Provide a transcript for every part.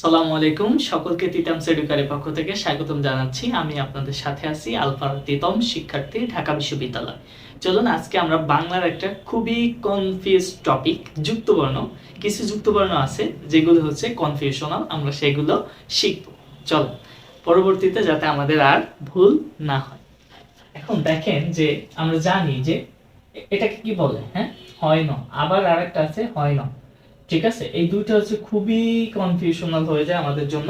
সালামু আলাইকুম। সকলকে তিতাম সেডুকারের পক্ষ থেকে স্বাগতম জানাচ্ছি। আমি আপনাদের সাথে আছি আলফার তিতম, শিক্ষার্থী, ঢাকা বিশ্ববিদ্যালয়। চলুন, আজকে আমরা বাংলার একটা খুবই কনফিউজ টপিক যুক্তবর্ণ। কিছু যুক্তবর্ণ আছে, যেগুলো হচ্ছে কনফিউশনাল আমরা সেগুলো শিখব। চলো পরবর্তীতে যাতে আমাদের আর ভুল না হয়। এখন দেখেন যে আমরা জানি যে এটাকে কি বলে হ্যাঁ? হয় না। আবার আরেকটা আছে, হয় না। ঠিক আছে? এই দুইটা হচ্ছে খুবই কনফিউশনাল হয়ে যায় আমাদের জন্য।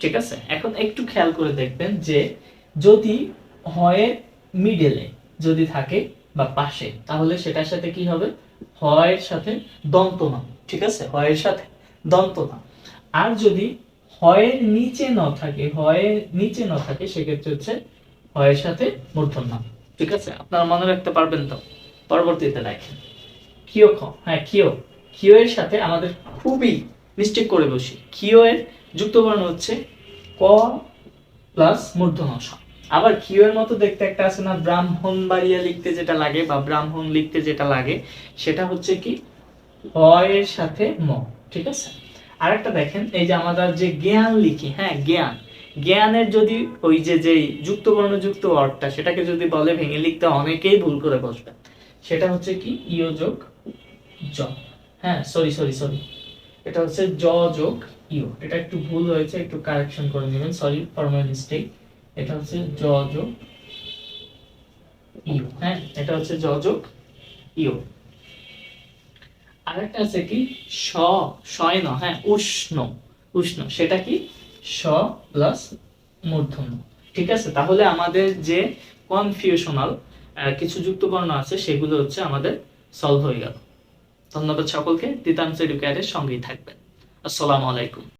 ঠিক আছে? এখন একটু খেয়াল করে দেখবেন যে যদি হয় মিডেলে যদি থাকে বা পাশে, তাহলে সেটার সাথে কি হবে? হয়ের সাথে দন্ত না ঠিক আছে? হয়ের সাথে দন্ত না আর যদি হয়ের নিচে ন থাকে হয়ের নিচে ন থাকে, সেক্ষেত্রে হচ্ছে হয়ের সাথে মূর্ধন্য ঠিক আছে? আপনারা মনে রাখতে পারবেন তো? পরবর্তীতে দেখেন। কিও খ হ্যাঁ কিও কিও এর সাথে আমাদের খুবই মিস্টেক করে বসি। কিও এর যুক্তবর্ণ হচ্ছে ক প্লাস মূর্ধন্য স আবার কিও এর মতো দেখতে একটা আছে না ব্রাহ্মণ বাড়িয়া লিখতে যেটা লাগে বা ব্রাহ্মণ লিখতে যেটা লাগে, সেটা হচ্ছে কি এর সাথে ম, ঠিক আছে? আরেকটা দেখেন, এই যে আমাদের যে জ্ঞান লিখি হ্যাঁ জ্ঞান। জ্ঞানের যদি ওই যে যে যুক্ত অর্থটা, সেটাকে যদি বলে ভেঙে লিখতে অনেকেই ভুল করে বসবে। সেটা হচ্ছে কি ইয় যোগ জ। হ্যাঁ সরি সরি সরি এটা হচ্ছে জ যোগ ইউ এটা একটু ভুল হয়েছে, একটু কারেকশন করে নেবেন সরি ফর মাই মিস্টেক এটা হচ্ছে জ যোগ ইউ হ্যাঁ এটা হচ্ছে জ যোগ ইউ আরেকটা আছে কি? স শয় ন হ্যাঁ উষ্ণ উষ্ণ। সেটা কি? স প্লাস মূর্ধন্য। ঠিক আছে? তাহলে আমাদের যে কনফিউশনাল কিছু যুক্তবর্ণ আছে, সেগুলো হচ্ছে আমাদের সলভ হয়ে গেল। ধন্যবাদ সকলকে তিতাংশ এডুকেয়ারের সঙ্গেই থাকবেন। আসসালামু আলাইকুম।